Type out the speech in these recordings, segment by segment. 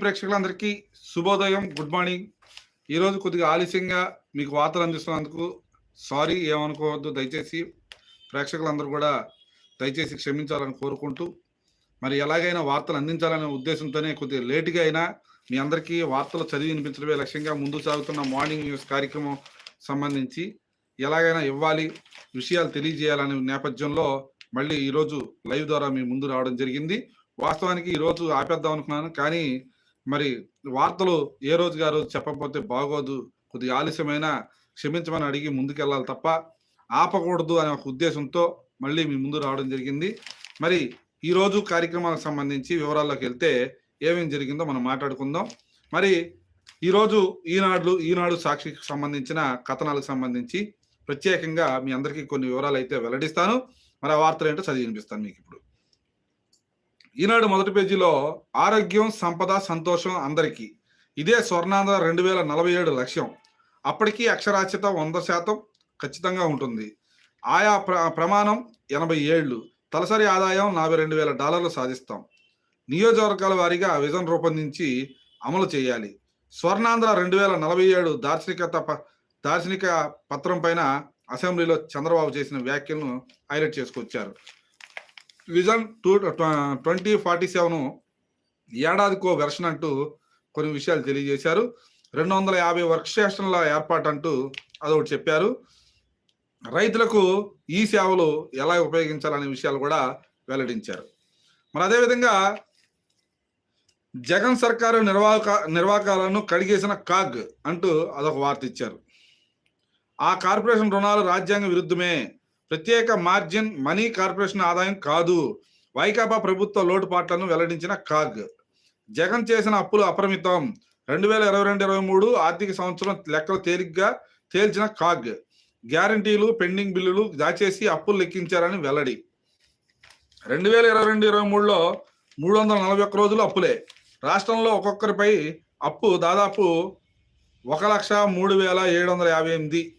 ప్రేక్షకులందరికీ శుభోదయం good morning. ఈరోజు కొద్దిగా ఆలస్యంగా మీకు వార్తలు అందిస్తున్నందుకు సారీ ఏమనుకోవద్దు. దయచేసి ప్రేక్షకులందరూ కూడా దయచేసి క్షమించాలని కోరుకుంటూ మరి ఎలాగైనా వార్తలు అందించాలనే ఉద్దేశంతోనే కొద్దిగా లేటుగా అయినా మీ అందరికీ వార్తలు చదివి వినిపించడమే లక్ష్యంగా ముందు సాగుతున్న మార్నింగ్ న్యూస్ కార్యక్రమం సంబంధించి ఎలాగైనా ఇవ్వాలి విషయాలు తెలియజేయాలనే నేపథ్యంలో మళ్ళీ ఈరోజు లైవ్ ద్వారా మీ ముందు రావడం జరిగింది. వాస్తవానికి ఈరోజు ఆపేద్దాం అనుకున్నాను కానీ మరి వార్తలు ఏ రోజు ఆ రోజు చెప్పకపోతే బాగోదు కొద్దిగా ఆలస్యమైన క్షమించమని అడిగి ముందుకెళ్ళాలి తప్ప ఆపకూడదు అనే ఒక ఉద్దేశంతో మళ్ళీ మీ ముందు రావడం జరిగింది. మరి ఈరోజు కార్యక్రమాలకు సంబంధించి వివరాల్లోకి వెళ్తే ఏమేమి జరిగిందో మనం మాట్లాడుకుందాం. మరి ఈరోజు ఈనాడు ఈనాడు సాక్షికి సంబంధించిన కథనాలకు సంబంధించి ప్రత్యేకంగా మీ అందరికీ కొన్ని వివరాలు అయితే వెల్లడిస్తాను. మరి ఆ వార్తలు ఏంటో చదివి వినిపిస్తాను మీకు ఇప్పుడు. ఈనాడు మొదటి పేజీలో ఆరోగ్యం సంపద సంతోషం అందరికీ. ఇదే స్వర్ణాంధ్ర రెండు వేల నలభై ఏడు లక్ష్యం. అప్పటికీ అక్షరాస్యత వంద శాతం ఖచ్చితంగా ఉంటుంది. ఆయా ప్ర ప్రమాణం ఎనభై ఏళ్ళు. తలసరి ఆదాయం నలభై రెండు వేల డాలర్లు సాధిస్తాం. నియోజకవర్గాల వారీగా విజన్ రూపొందించి అమలు చేయాలి. స్వర్ణాంధ్ర రెండు వేల నలభై ఏడు దార్శనికత ప- దార్శనిక పత్రం పైన అసెంబ్లీలో చంద్రబాబు చేసిన వ్యాఖ్యలను highlight చేసుకొచ్చారు. Vision two twenty forty seven ఏడాదికో version అంటూ కొన్ని విషయాలు తెలియజేశారు. రెండు వందల యాభై వర్క్ స్టేషన్ల ఏర్పాటు అంటూ అదొకటి చెప్పారు. రైతులకు ఈ సేవలు ఎలా ఉపయోగించాలనే విషయాలు కూడా వెల్లడించారు. మరి అదేవిధంగా జగన్ సర్కారు నిర్వాహక నిర్వాహకాలను కడిగేసిన కాగ్ అంటూ అదొక వార్త ఇచ్చారు. ఆ కార్పొరేషన్ రుణాలు రాజ్యాంగ విరుద్ధమే ప్రత్యేక మార్జిన్ మనీ కార్పొరేషన్ ఆదాయం కాదు. వైకాపా ప్రభుత్వ లోటుపాట్లను వెల్లడించిన కాగ్ జగన్ చేసిన అప్పులు అపరిమితం. రెండు వేల ఇరవై రెండు ఇరవై మూడు ఆర్థిక సంవత్సరం లెక్కలు తేలిగ్గా తేల్చిన కాగ్ గ్యారంటీలు పెండింగ్ బిల్లులు దాచేసి అప్పులు లెక్కించారని వెల్లడి. రెండు వేల ఇరవై రెండు ఇరవై మూడులో మూడు వందల నలభై ఒక్క రోజులు అప్పులే. రాష్ట్రంలో ఒక్కొక్కరిపై అప్పు దాదాపు ఒక లక్ష మూడు వేల ఏడు వందల యాభై ఎనిమిది.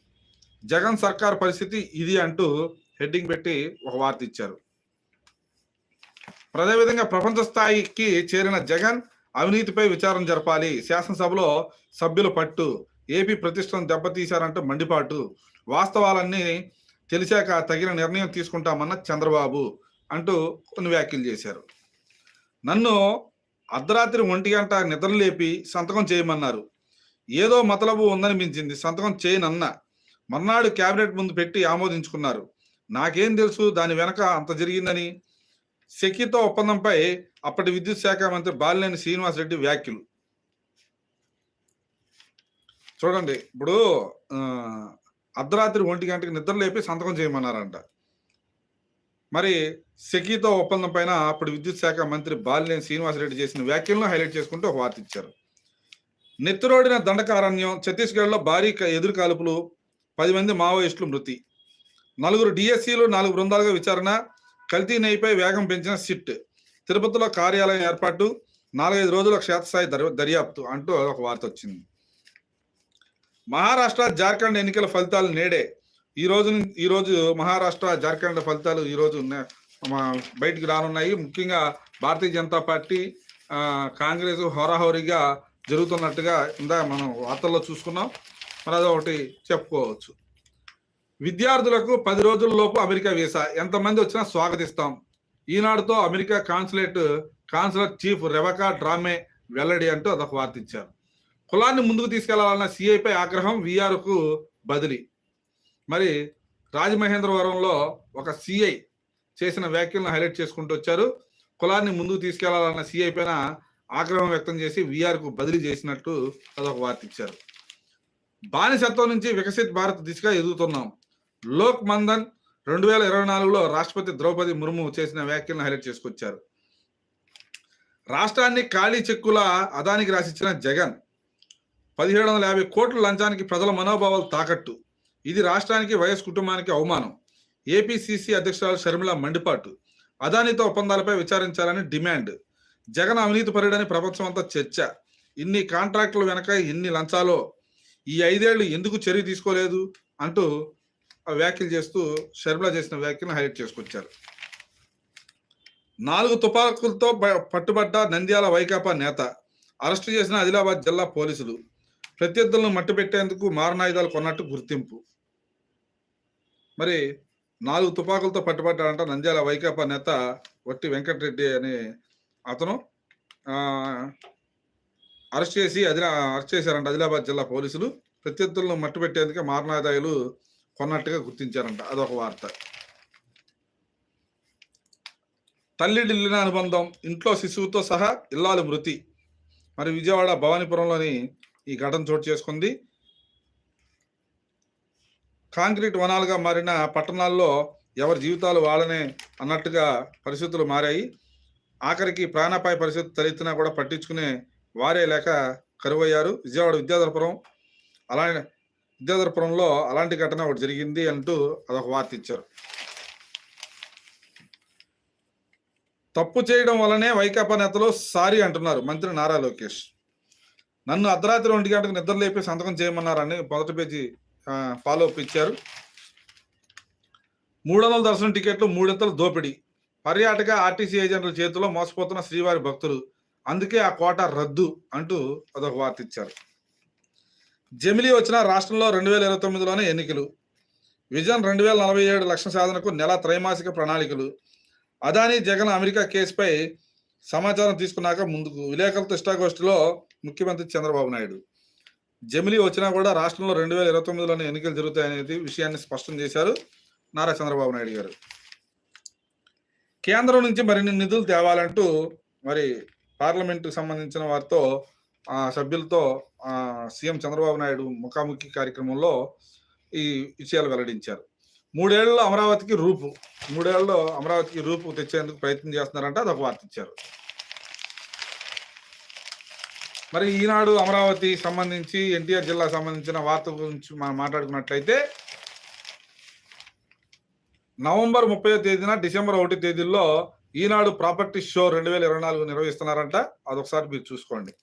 జగన్ సర్కార్ పరిస్థితి ఇది అంటూ హెడ్డింగ్ పెట్టి ఒక వార్త ఇచ్చారు. అదేవిధంగా ప్రపంచ స్థాయికి చేరిన జగన్ అవినీతిపై విచారం జరపాలి. శాసనసభలో సభ్యుల పట్టు ఏపీ ప్రతిష్టను దెబ్బతీశారంటూ మండిపాటు వాస్తవాలన్నీ తెలిసాక తగిన నిర్ణయం తీసుకుంటామన్న చంద్రబాబు అంటూ కొన్ని వ్యాఖ్యలు చేశారు. నన్ను అర్ధరాత్రి ఒంటి గంట నిద్రలేపి సంతకం చేయమన్నారు. ఏదో మతలబు ఉందనిపించింది సంతకం చేయనన్నా మర్నాడు కేబినెట్ ముందు పెట్టి ఆమోదించుకున్నారు. నాకేం తెలుసు దాని వెనక అంత జరిగిందని. సెకితో ఒప్పందంపై అప్పటి విద్యుత్ శాఖ మంత్రి బాలినేని శ్రీనివాస్ రెడ్డి వ్యాఖ్యలు. చూడండి ఇప్పుడు అర్ధరాత్రి ఒంటి గంటకి నిద్ర లేపి సంతకం చేయమన్నారంట. మరి సెకీతో ఒప్పందం పైన అప్పుడు విద్యుత్ శాఖ మంత్రి బాలినేని శ్రీనివాసరెడ్డి చేసిన వ్యాఖ్యలను హైలైట్ చేసుకుంటూ ఒక వార్త ఇచ్చారు. నెత్తిరోడిన దండకారణ్యం ఛత్తీస్గఢ్లో భారీ ఎదురు కాల్పులు పది మంది మావోయిస్టులు మృతి. నలుగురు డిఎస్సీలు నాలుగు బృందాలుగా విచారణ కల్తీ నెయ్యిపై వేగం పెంచిన సిట్. తిరుపతిలో కార్యాలయం ఏర్పాటు నాలుగైదు రోజుల క్షేత్రస్థాయి దర్యాప్తు అంటూ ఒక వార్త వచ్చింది. మహారాష్ట్ర జార్ఖండ్ ఎన్నికల ఫలితాలు నేడే. ఈ రోజు ఈ రోజు మహారాష్ట్ర జార్ఖండ్ ఫలితాలు ఈ రోజు మా బయటికి రానున్నాయి. ముఖ్యంగా భారతీయ జనతా పార్టీ కాంగ్రెస్ హోరాహోరీగా జరుగుతున్నట్టుగా ఇందా మనం వార్తల్లో చూసుకున్నాం. మరి అదొకటి చెప్పుకోవచ్చు. విద్యార్థులకు పది రోజుల లోపు అమెరికా వీసా. ఎంతమంది వచ్చినా స్వాగతిస్తాం. ఈనాడుతో America consulate consular chief Rebecca Drame వెల్లడి అంటూ అదొక వార్త ఇచ్చారు కులాన్ని ముందుకు తీసుకెళ్ళాలన్న సిఐపై ఆగ్రహం విఆర్కు బదిలీ. మరి రాజమహేంద్రవరంలో ఒక సిఐ చేసిన వ్యాఖ్యలను హైలైట్ చేసుకుంటూ వచ్చారు. కులాన్ని ముందుకు తీసుకెళ్ళాలన్న సిఐ పైన ఆగ్రహం వ్యక్తం చేసి విఆర్కు బదిలీ చేసినట్టు అదొక వార్త ఇచ్చారు బానిసత్వం నుంచి వికసిత్ భారత్ దిశగా ఎదుగుతున్నాం. లోక్ మందన్ రెండు వేల ఇరవై నాలుగులో రాష్ట్రపతి ద్రౌపది ముర్ము చేసిన వ్యాఖ్యలను హైలైట్ చేసుకొచ్చారు. రాష్ట్రాన్ని ఖాళీ చెక్కుల అదానికి రాసిచ్చిన జగన్ పదిహేడు వందల యాభై కోట్ల లంచానికి ప్రజల మనోభావాలు తాకట్టు. ఇది రాష్ట్రానికి వైఎస్ కుటుంబానికి అవమానం. ఏపీసీసీ అధ్యక్షురాలు షర్మిల మండిపాటు. అదానితో ఒప్పందాలపై విచారించాలని డిమాండ్. జగన్ అవినీతి పరుడని ప్రపంచమంతా చర్చ. ఇన్ని కాంట్రాక్టుల వెనక ఎన్ని లంచాలో ఈ ఐదేళ్ళు ఎందుకు చర్య తీసుకోలేదు అంటూ ఆ వ్యాఖ్యలు చేస్తూ షర్మిల చేసిన వ్యాఖ్యను హైలైట్ చేసుకొచ్చారు. నాలుగు తుపాకులతో పట్టుబడ్డ నంద్యాల వైకాపా నేత అరెస్టు చేసిన ఆదిలాబాద్ జిల్లా పోలీసులు ప్రత్యర్థులను మట్టుపెట్టేందుకు మారణాయుధాలు కొన్నట్టు గుర్తింపు. మరి నాలుగు తుపాకులతో పట్టుబడ్డాడంట నంద్యాల వైకాపా నేత వట్టి వెంకటరెడ్డి అనే అతను. అరెస్ట్ చేసి అదిలా అరెస్ట్ చేశారంట ఆదిలాబాద్ జిల్లా పోలీసులు. ప్రత్యర్థులను మట్టుపెట్టేందుకు మారణాదాయాలు కొన్నట్టుగా గుర్తించారంట. అదొక వార్త. తల్లి ఢిల్లీన అనుబంధం ఇంట్లో శిశువుతో సహా ఇల్లాలు మృతి. మరి విజయవాడ భవానీపురంలోని ఈ ఘటన చోటు చేసుకుంది. కాంక్రీట్ వనాలుగా మారిన పట్టణాల్లో ఎవరి జీవితాలు వాళ్ళనే అన్నట్టుగా పరిస్థితులు మారాయి. ఆఖరికి ప్రాణాపాయ పరిస్థితి తలెత్తినా కూడా పట్టించుకునే వారే లేక కరువయ్యారు. విజయవాడ విద్యాధరపురం అలా విద్యాధరపురంలో అలాంటి ఘటన ఒకటి జరిగింది అంటూ అదొక వార్త ఇచ్చారు. తప్పు చేయడం వల్లనే వైకాపా నేతలు సారీ అంటున్నారు మంత్రి నారా లోకేష్. నన్ను అర్ధరాత్రి ఒంటి గంటకు నిద్ర లేపి సంతకం చేయమన్నారని మొదటి పేజీ ఫాలో అప్ ఇచ్చారు. మూడు వందల దర్శనం టికెట్లు మూడింతలు దోపిడీ. పర్యాటక ఆర్టీసీ ఏజెంట్ల చేతిలో మోసపోతున్న శ్రీవారి భక్తులు అందుకే ఆ కోట రద్దు అంటూ అదొక వార్త ఇచ్చారు. జమిలీ వచ్చిన రాష్ట్రంలో రెండు వేల ఇరవై తొమ్మిదిలోనే ఎన్నికలు. విజన్ రెండు వేల నలభై ఏడు లక్షల సాధనకు నెల త్రైమాసిక ప్రణాళికలు. అదానీ జగన్ అమెరికా కేసుపై సమాచారం తీసుకున్నాక ముందుకు విలేకరులతో ఇష్టాగోష్ఠిలో ముఖ్యమంత్రి చంద్రబాబు నాయుడు. జమిలీ వచ్చినా కూడా రాష్ట్రంలో రెండు వేల ఇరవై తొమ్మిదిలోనే ఎన్నికలు జరుగుతాయనేది విషయాన్ని స్పష్టం చేశారు నారా చంద్రబాబు నాయుడు గారు. కేంద్రం నుంచి మరిన్ని నిధులు తేవాలంటూ మరి పార్లమెంటుకు సంబంధించిన వారితో ఆ సభ్యులతో సీఎం చంద్రబాబు నాయుడు ముఖాముఖి కార్యక్రమంలో ఈ విషయాలు వెల్లడించారు. మూడేళ్ళలో అమరావతికి రూపు మూడేళ్ళలో అమరావతికి రూపు తెచ్చేందుకు ప్రయత్నం చేస్తున్నారంటే అదొక వార్త ఇచ్చారు. మరి ఈనాడు అమరావతి సంబంధించి ఎన్టీఆర్ జిల్లా సంబంధించిన వార్త గురించి మనం మాట్లాడుకున్నట్లయితే నవంబర్ ముప్పై తేదీన డిసెంబర్ ఒకటి తేదీల్లో ఈనాడు ప్రాపర్టీ షో రెండు వేల ఇరవై నాలుగు నిర్వహిస్తున్నారంట. అదొకసారి మీరు చూసుకోండి.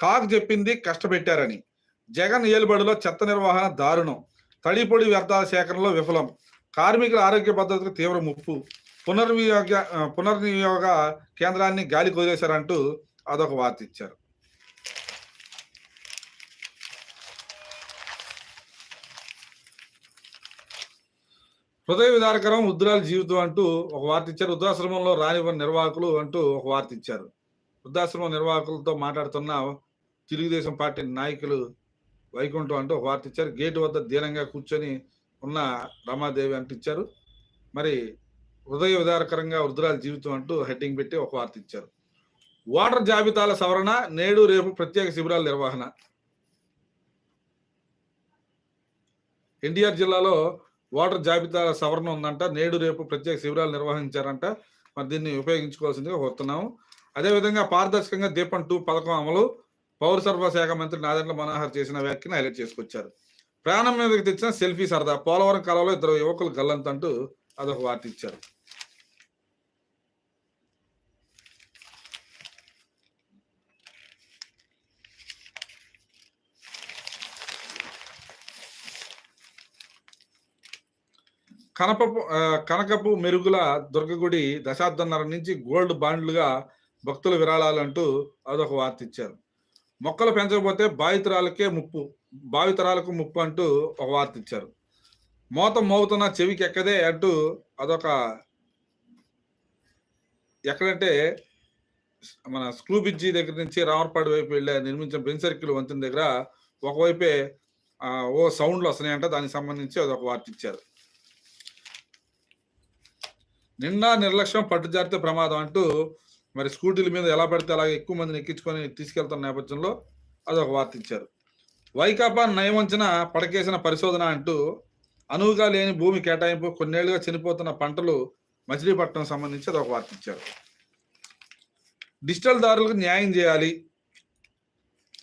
కాక్ చెప్పింది కష్టపెట్టారని. జగన్ ఏలుబడిలో చెత్త నిర్వహణ దారుణం. తడిపొడి వ్యర్థాల సేకరణలో విఫలం. కార్మికుల ఆరోగ్య భద్రతకు తీవ్ర ముప్పు. పునర్వినియోగ పునర్వినియోగ కేంద్రాన్ని గాలి కుదిరేశారంటూ అదొక వార్త ఇచ్చారు. హృదయ విదారకరం వృద్ధురాల జీవితం అంటూ ఒక వార్త ఇచ్చారు. వృద్ధాశ్రమంలో రానివ్వని నిర్వాహకులు అంటూ ఒక వార్త ఇచ్చారు. వృద్ధాశ్రమం నిర్వాహకులతో మాట్లాడుతున్న తెలుగుదేశం పార్టీ నాయకులు వైకుంఠం అంటూ ఒక వార్త ఇచ్చారు. గేటు వద్ద దీనంగా కూర్చొని ఉన్న రమాదేవి అంటూ ఇచ్చారు. మరి హృదయ విదారకరంగా వృద్ధురాల జీవితం అంటూ హెడ్డింగ్ పెట్టి ఒక వార్త ఇచ్చారు. ఓటర్ జాబితాల సవరణ నేడు రేపు ప్రత్యేక శిబిరాల నిర్వహణ. ఎన్టీఆర్ జిల్లాలో ఓటర్ జాబితాల సవరణ ఉందంట. నేడు రేపు ప్రత్యేక శిబిరాలు నిర్వహించారంట. మరి దీన్ని ఉపయోగించుకోవాల్సిందిగా కోరుతున్నాము. అదేవిధంగా పారదర్శకంగా దీపం టూ పథకం అమలు పౌర సరఫరా శాఖ మంత్రి నాదెండ్ల మనోహర్ చేసిన వ్యాఖ్యను హైలైట్ చేసుకొచ్చారు. ప్రాణం మీదకి తెచ్చిన సెల్ఫీ సరదా పోలవరం కాలంలో ఇద్దరు యువకులు గల్లంతంటూ అదొక వార్త ఇచ్చారు. కనపపు కనకపు మెరుగుల దుర్గగుడి దశాబ్దన్నర నుంచి గోల్డ్ బాండ్లుగా భక్తుల విరాళాలంటూ అదొక వార్త ఇచ్చారు. మొక్కలు పెంచకపోతే భావితరాలకే ముప్పు భావితరాలకు ముప్పు అంటూ ఒక వార్త ఇచ్చారు. మోత మోగుతున్న చెవికి ఎక్కదే అంటూ అదొక ఎక్కడంటే మన స్క్రూ బ్రిడ్జి దగ్గర నుంచి రామర్పాడు వైపు వెళ్ళే నిర్మించిన బెన్ సర్కిల్ వంతెన దగ్గర ఒకవైపే ఓ సౌండ్లు వస్తున్నాయంట. దానికి సంబంధించి అదొక వార్త ఇచ్చారు. నిండా నిర్లక్ష్యం పట్టుజారితే ప్రమాదం అంటూ మరి స్కూటీల మీద ఎలా పడితే అలాగే ఎక్కువ మందిని ఎక్కించుకొని తీసుకెళ్తున్న నేపథ్యంలో అదొక వార్త ఇచ్చారు. వైకాపా నయవంచన పడకేసిన పరిశోధన అంటూ అనువుగా లేని భూమి కేటాయింపు కొన్నేళ్ళుగా చనిపోతున్న పంటలు మచిలీపట్నం సంబంధించి అదొక వార్త ఇచ్చారు. డిజిటల్ దారులకు న్యాయం చేయాలి.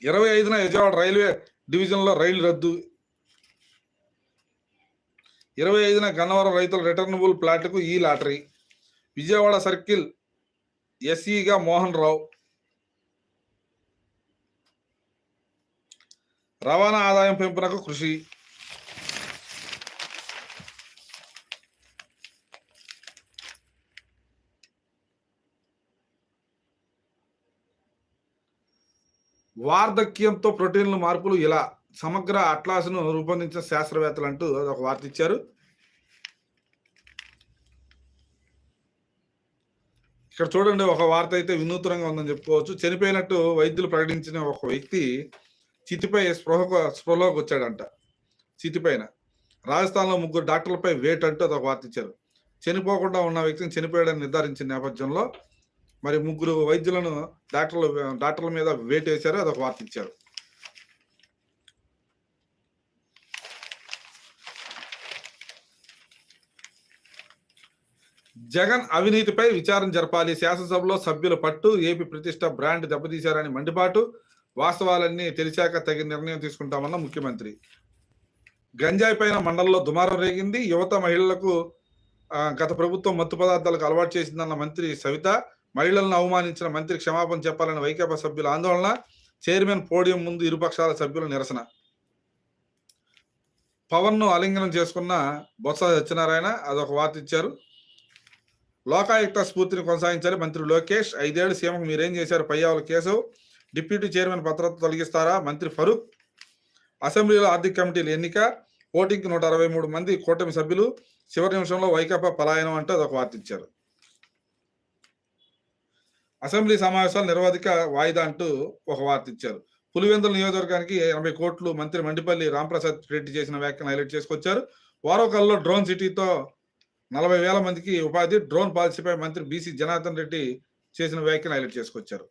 ఇరవై ఐదున విజయవాడ రైల్వే డివిజన్లో రైలు రద్దు ఇరవై ఐదున గన్నవరం రైతుల రిటర్నబుల్ ప్లాట్లకు ఈ లాటరీ. విజయవాడ సర్కిల్ ఎస్ఈగా మోహన్ రావు. రవాణా ఆదాయం పెంపునకు కృషి. వార్ధక్యంతో ప్రోటీన్లు మార్పులు ఇలా సమగ్ర అట్లాస్ను రూపొందించిన శాస్త్రవేత్తలు అంటూ ఒక వార్త ఇచ్చారు. ఇక్కడ చూడండి ఒక వార్త అయితే వినూత్నంగా ఉందని చెప్పుకోవచ్చు. చనిపోయినట్టు వైద్యులు ప్రకటించిన ఒక వ్యక్తి చితిపై స్పృహ స్పృహలోకి వచ్చాడంట. చితిపైన. రాజస్థాన్లో ముగ్గురు డాక్టర్లపై వేట్ అంటూ అదొక వార్త ఇచ్చారు. చనిపోకుండా ఉన్న వ్యక్తిని చనిపోయాడని నిర్ధారించిన నేపథ్యంలో మరి ముగ్గురు వైద్యులను డాక్టర్లు డాక్టర్ల మీద వేట్ వేశారు అదొక వార్త ఇచ్చారు. జగన్ అవినీతిపై విచారణ జరపాలి. శాసనసభలో సభ్యుల పట్టు ఏపీ ప్రతిష్ట బ్రాండ్ దెబ్బతీశారని మండిపాటు. వాస్తవాలన్నీ తెలిసాక తగిన నిర్ణయం తీసుకుంటామన్న ముఖ్యమంత్రి. గంజాయి పైన మండలంలో దుమారం రేగింది. యువత మహిళలకు గత ప్రభుత్వం మత్తు పదార్థాలకు అలవాటు చేసిందన్న మంత్రి సవిత. మహిళలను అవమానించిన మంత్రి క్షమాపణ చెప్పాలని వైకాపా సభ్యుల ఆందోళన. చైర్మన్ పోడియం ముందు ఇరుపక్షాల సభ్యుల నిరసన. పవన్ను ఆలింగనం చేసుకున్న బొత్స సత్యనారాయణ అదొక వార్త ఇచ్చారు. లోకాయుక్త స్ఫూర్తిని కొనసాగించాలి మంత్రి లోకేష్. ఐదేళ్ళు సీఎంకు మీరేం చేశారు? పయ్యావుల కేశవ్ డిప్యూటీ చైర్మన్ భద్రత తొలగిస్తారా? మంత్రి ఫరూక్. అసెంబ్లీలో ఆర్థిక కమిటీల ఎన్నిక. ఓటింగ్కి నూట అరవై మూడు మంది కూటమి సభ్యులు. చివరి నిమిషంలో వైకాపా పలాయనం అంటూ అదొక వార్త ఇచ్చారు. అసెంబ్లీ సమావేశాలు నిర్వాధిక వాయిదా అంటూ ఒక వార్త ఇచ్చారు. పులివెందుల నియోజకవర్గానికి ఎనభై కోట్లు మంత్రి మండిపల్లి రాంప్రసాద్ రెడ్డి చేసిన వ్యాఖ్యను హైలైట్ చేసుకొచ్చారు. వారోకల్లో డ్రోన్ సిటీతో నలభై వేల మందికి ఉపాధి డ్రోన్ పాలసీపై మంత్రి బీసీ జనార్దన్ రెడ్డి చేసిన వ్యాఖ్యను హైలైట్ చేసుకొచ్చారు.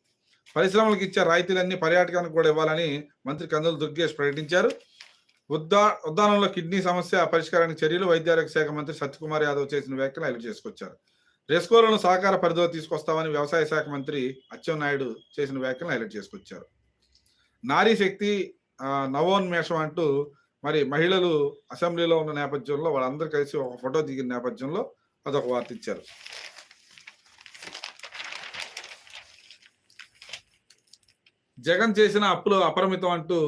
పరిశ్రమలకు ఇచ్చే రాయితీలన్నీ పర్యాటకానికి కూడా ఇవ్వాలని మంత్రి కందుల దుర్గేష్ ప్రకటించారు. ఉద్దా ఉద్దానంలో కిడ్నీ సమస్య పరిష్కారానికి చర్యలు వైద్యారోగ్య శాఖ మంత్రి సత్యకుమార్ యాదవ్ చేసిన వ్యాఖ్యలు హైలైట్ చేసుకొచ్చారు. రెస్కోలను సహకార పరిధిలో తీసుకొస్తామని వ్యవసాయ శాఖ మంత్రి అచ్చెన్నాయుడు చేసిన వ్యాఖ్యలు హైలైట్ చేసుకొచ్చారు. నారీ శక్తి నవోన్మేషం అంటూ మరి మహిళలు అసెంబ్లీలో ఉన్న నేపథ్యంలో వాళ్ళందరూ కలిసి ఒక ఫోటో దిగిన నేపథ్యంలో అదొక వార్త ఇచ్చారు. జగన్ చేసిన అప్పులు అపరిమితం అంటూ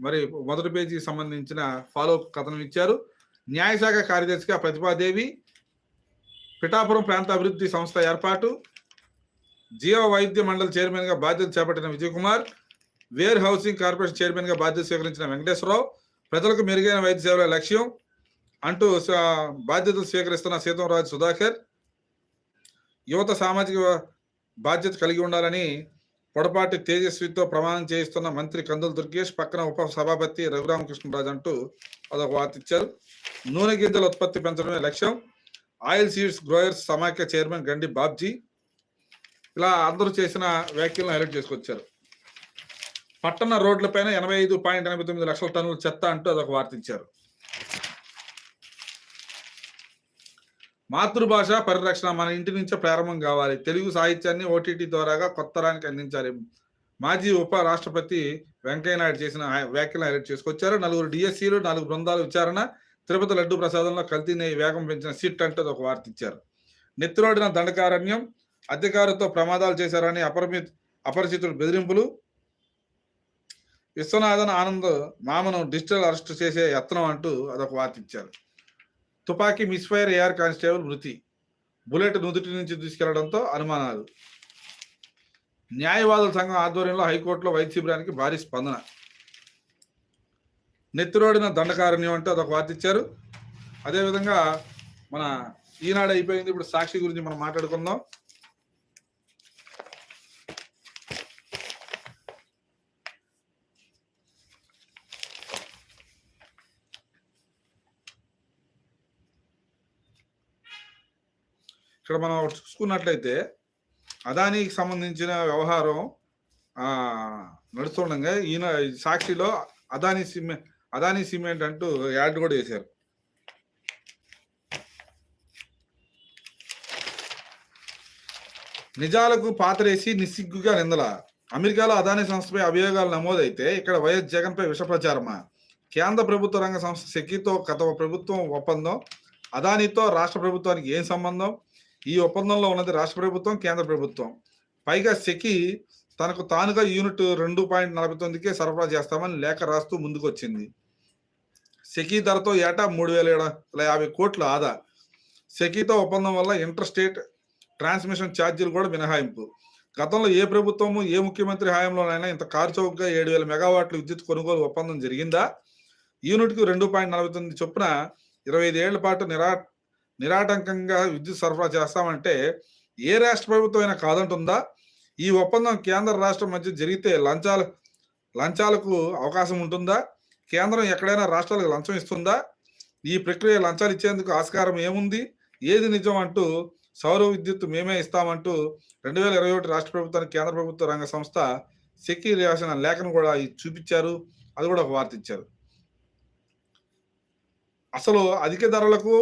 మరి మొదటి పేజీకి సంబంధించిన ఫాలో కథనం ఇచ్చారు. న్యాయశాఖ కార్యదర్శిగా ప్రతిభాదేవి పిఠాపురం ప్రాంత అభివృద్ధి సంస్థ ఏర్పాటు జీవ వైద్య మండలి చైర్మన్గా బాధ్యత చేపట్టిన Vijay Kumar warehousing corporation చైర్మన్గా బాధ్యత స్వీకరించిన వెంకటేశ్వరరావు ప్రజలకు మెరుగైన వైద్య సేవల లక్ష్యం అంటూ బాధ్యతలు స్వీకరిస్తున్న సీతంరాజు సుధాకర్ యువత సామాజిక బాధ్యత కలిగి ఉండాలని పొడపాటి తేజస్వితో ప్రమాణం చేయిస్తున్న మంత్రి కందుల దుర్గేష్ పక్కన ఉప సభాపతి రఘురామకృష్ణరాజు అంటూ అదొక వార్త ఇచ్చారు. నూనె గింజల ఉత్పత్తి పెంచడమే లక్ష్యం. ఆయిల్ సీడ్స్ గ్రోయర్స్ సమాఖ్య చైర్మన్ గండి బాబ్జీ. ఇలా అందరూ చేసిన వ్యాఖ్యలను హైలైట్ చేసుకొచ్చారు. పట్టణ రోడ్లపైన ఎనభై ఐదు పాయింట్ ఎనభై తొమ్మిది లక్షల టన్నుల చెత్త అంటూ అదొక వార్త ఇచ్చారు మాతృభాష పరిరక్షణ మన ఇంటి నుంచే ప్రారంభం కావాలి. తెలుగు సాహిత్యాన్ని ఓటీటీ ద్వారాగా కొత్త రానికి అందించాలి. మాజీ ఉప రాష్ట్రపతి వెంకయ్యనాయుడు చేసిన హై- వ్యాఖ్యలు హైలైట్ చేసుకొచ్చారు. నలుగురు డిఎస్సీలు నాలుగు బృందాల విచారణ తిరుపతి లడ్డు ప్రసాదంలో కల్తీ నెయ్యి వేగం పెంచిన సిట్ అంటూ ఒక వార్త ఇచ్చారు నెత్తిరోడిన దండకారణ్యం అధికారులతో ప్రమాదాలు చేశారని అపరిమిత అపరిచితుడు బెదిరింపులు విశ్వనాథన్ ఆనంద్ మామను డిజిటల్ అరెస్ట్ చేసే యత్నం అంటూ అదొక వార్త ఇచ్చారు. తుపాకీ మిస్ఫైర్ ఏఆర్ కానిస్టేబుల్ మృతి. బుల్లెట్ నుదుటి నుంచి తీసుకెళ్ళడంతో అనుమానాలు. న్యాయవాదుల సంఘం ఆధ్వర్యంలో హైకోర్టులో వైద్య శిబిరానికి భారీ స్పందన. నెత్తిరోడిన దండకారణ్యం అంటూ అదొక వార్త ఇచ్చారు. అదేవిధంగా మన ఈనాడు అయిపోయింది. ఇప్పుడు సాక్షి గురించి మనం మాట్లాడుకుందాం. ఇక్కడ మనం చూసుకున్నట్లయితే అదానికి సంబంధించిన వ్యవహారం నడుస్తుండగా ఈయన సాక్షిలో అదాని సిమెంట్ అదాని సిమెంట్ అంటూ యాడ్ కూడా చేశారు. నిజాలకు పాతరేసి నిస్సిగ్గుగా నిందల. అమెరికాలో అదాని సంస్థపై అభియోగాలు నమోదైతే ఇక్కడ వైఎస్ జగన్పై విష ప్రచారమా కేంద్ర ప్రభుత్వ రంగ సంస్థ సెకీతో గత ప్రభుత్వం ఒప్పందం అదానితో రాష్ట్ర ప్రభుత్వానికి ఏం సంబంధం? ఈ ఒప్పందంలో ఉన్నది రాష్ట్ర ప్రభుత్వం కేంద్ర ప్రభుత్వం. పైగా సెకి తనకు తానుగా యూనిట్ రెండు పాయింట్ నలభై తొమ్మిదికే సరఫరా చేస్తామని లేఖ రాస్తూ ముందుకొచ్చింది. సెకీ ధరతో ఏటా మూడు వేల ఏడు వందల యాభై కోట్ల ఆదా. సెకీతో ఒప్పందం వల్ల ఇంటర్ స్టేట్ ట్రాన్స్మిషన్ ఛార్జీలు కూడా మినహాయింపు. గతంలో ఏ ప్రభుత్వము ఏ ముఖ్యమంత్రి హయాంలోనైనా ఇంత కార్చౌకగా ఏడు వేల మెగావాట్ల విద్యుత్ కొనుగోలు ఒప్పందం జరిగిందా? యూనిట్కు రెండు పాయింట్ నలభై తొమ్మిది చొప్పున ఇరవై ఐదు ఏళ్ళ పాటు నిరా నిరాటంకంగా విద్యుత్ సరఫరా చేస్తామంటే ఏ రాష్ట్ర ప్రభుత్వం అయినా కాదంటుందా? ఈ ఒప్పందం కేంద్ర రాష్ట్రం మధ్య జరిగితే లంచాలు లంచాలకు అవకాశం ఉంటుందా? కేంద్రం ఎక్కడైనా రాష్ట్రాలకు లంచం ఇస్తుందా? ఈ ప్రక్రియ లంచాలు ఇచ్చేందుకు ఆస్కారం ఏముంది? ఏది నిజం అంటూ సౌర విద్యుత్ మేమే ఇస్తామంటూ రెండు వేల ఇరవై ఒకటి రాష్ట్ర ప్రభుత్వానికి కేంద్ర ప్రభుత్వ రంగ సంస్థ సెక్కి రాసిన లేఖను కూడా చూపించారు. అది కూడా ఒక వార్త ఇచ్చారు. అసలు అధిక ధరలకు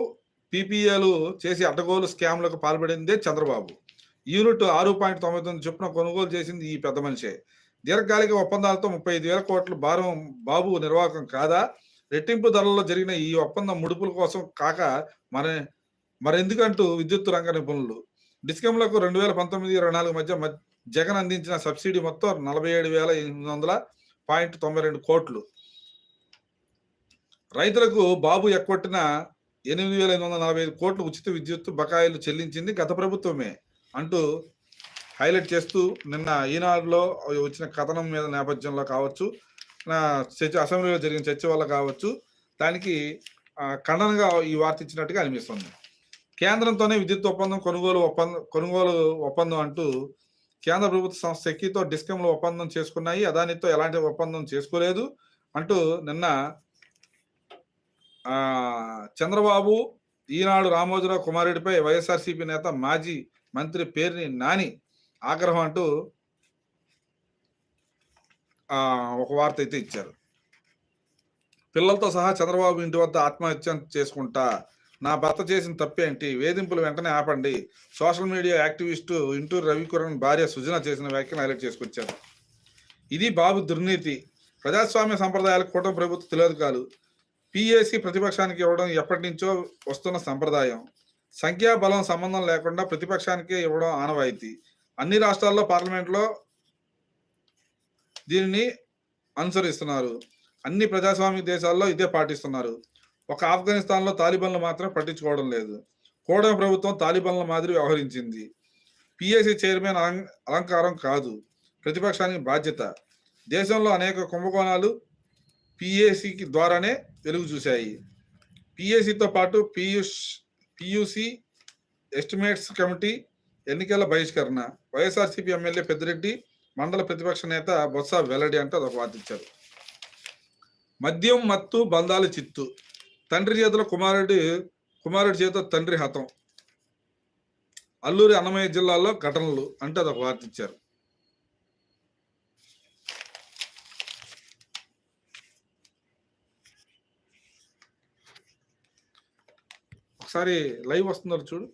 పీపీఏలు చేసి అడ్డగోలు స్కామ్లకు పాల్పడిందే చంద్రబాబు. యూనిట్ ఆరు పాయింట్ తొంభై తొమ్మిది చొప్పున కొనుగోలు చేసింది ఈ పెద్ద మనిషే. దీర్ఘకాలిక ఒప్పందాలతో ముప్పై ఐదు వేల కోట్ల భారం బాబు నిర్వాహకం కాదా? రెట్టింపు ధరల్లో జరిగిన ఈ ఒప్పందం ముడుపుల కోసం కాక మన మరెందుకంటూ విద్యుత్ రంగ నిపుణులు. డిస్కంలకు రెండు వేల పంతొమ్మిది ఇరవై నాలుగు మధ్య మధ్య జగన్ అందించిన సబ్సిడీ మొత్తం నలభై ఏడు వేల ఎనిమిది వందల పాయింట్ తొంభై రెండు కోట్లు. రైతులకు బాబు ఎక్కొట్టిన ఎనిమిది వేల ఎనిమిది వందల నలభై ఐదు కోట్లు ఉచిత విద్యుత్ బకాయిలు చెల్లించింది గత ప్రభుత్వమే అంటూ హైలైట్ చేస్తూ నిన్న ఈనాడులో వచ్చిన కథనం మీద నేపథ్యంలో కావచ్చు నా చర్చ అసెంబ్లీలో జరిగిన చర్చ వల్ల కావచ్చు దానికి ఖండనగా ఈ వార్త ఇచ్చినట్టుగా అనిపిస్తుంది. కేంద్రంతోనే విద్యుత్ ఒప్పందం కొనుగోలు ఒప్పందం కొనుగోలు ఒప్పందం అంటూ కేంద్ర ప్రభుత్వ సంస్థ సెక్కితో డిస్కంలో ఒప్పందం చేసుకున్నాయి అదానితో ఎలాంటి ఒప్పందం చేసుకోలేదు అంటూ నిన్న చంద్రబాబు ఈనాడు రామోజీరావు కుమారెడ్డిపై వైఎస్ఆర్సీపీ నేత మాజీ మంత్రి పేరుని నాని ఆగ్రహం అంటూ ఒక వార్త అయితే ఇచ్చారు. పిల్లలతో సహా చంద్రబాబు ఇంటి వద్ద ఆత్మహత్య చేసుకుంటా నా భర్త చేసిన తప్పేంటి? వేధింపులు వెంటనే ఆపండి. Social media activist Inturu Ravikiran భార్య సుజన చేసిన వ్యాఖ్యను హైలైట్ చేసుకొచ్చారు. ఇది బాబు దుర్నీతి. ప్రజాస్వామ్య సంప్రదాయాలకు కూటమి ప్రభుత్వ తెలియదు కాదు. పిఏసి ప్రతిపక్షానికి ఇవ్వడం ఎప్పటి నుంచో వస్తున్న సంప్రదాయం. సంఖ్యాబలం సంబంధం లేకుండా ప్రతిపక్షానికే ఇవ్వడం ఆనవాయితీ. అన్ని రాష్ట్రాల్లో పార్లమెంట్లో దీనిని అనుసరిస్తున్నారు. అన్ని ప్రజాస్వామ్య దేశాల్లో ఇదే పాటిస్తున్నారు. ఒక ఆఫ్ఘనిస్తాన్లో తాలిబన్లు మాత్రం పట్టించుకోవడం లేదు. కూడమి ప్రభుత్వం తాలిబన్ల మాదిరి వ్యవహరించింది. పిఏసీ చైర్మన్ అలం- అలంకారం కాదు. ప్రతిపక్షానికి బాధ్యత. దేశంలో అనేక కుంభకోణాలు పిఏసికి ద్వారానే వెలుగు చూశాయి. పిఏసితో పాటు పియూష్ పియూసి ఎస్టిమేట్స్ కమిటీ ఎన్నికల బహిష్కరణ. వైఎస్ఆర్సీపీ ఎమ్మెల్యే పెద్దిరెడ్డి మండల ప్రతిపక్ష నేత బొత్స వెల్లడి అంటే అదొక వార్త ఇచ్చారు. మద్యం మత్తు బంధాలు చిత్తు. తండ్రి చేతిలో కుమారుడి కుమారుడి చేత తండ్రి హతం. అల్లూరి అన్నమయ్య జిల్లాలో ఘటనలు అంటే అదొక వార్త ఇచ్చారు. ఒకసారి లైవ్ వస్తున్నారు చూడు.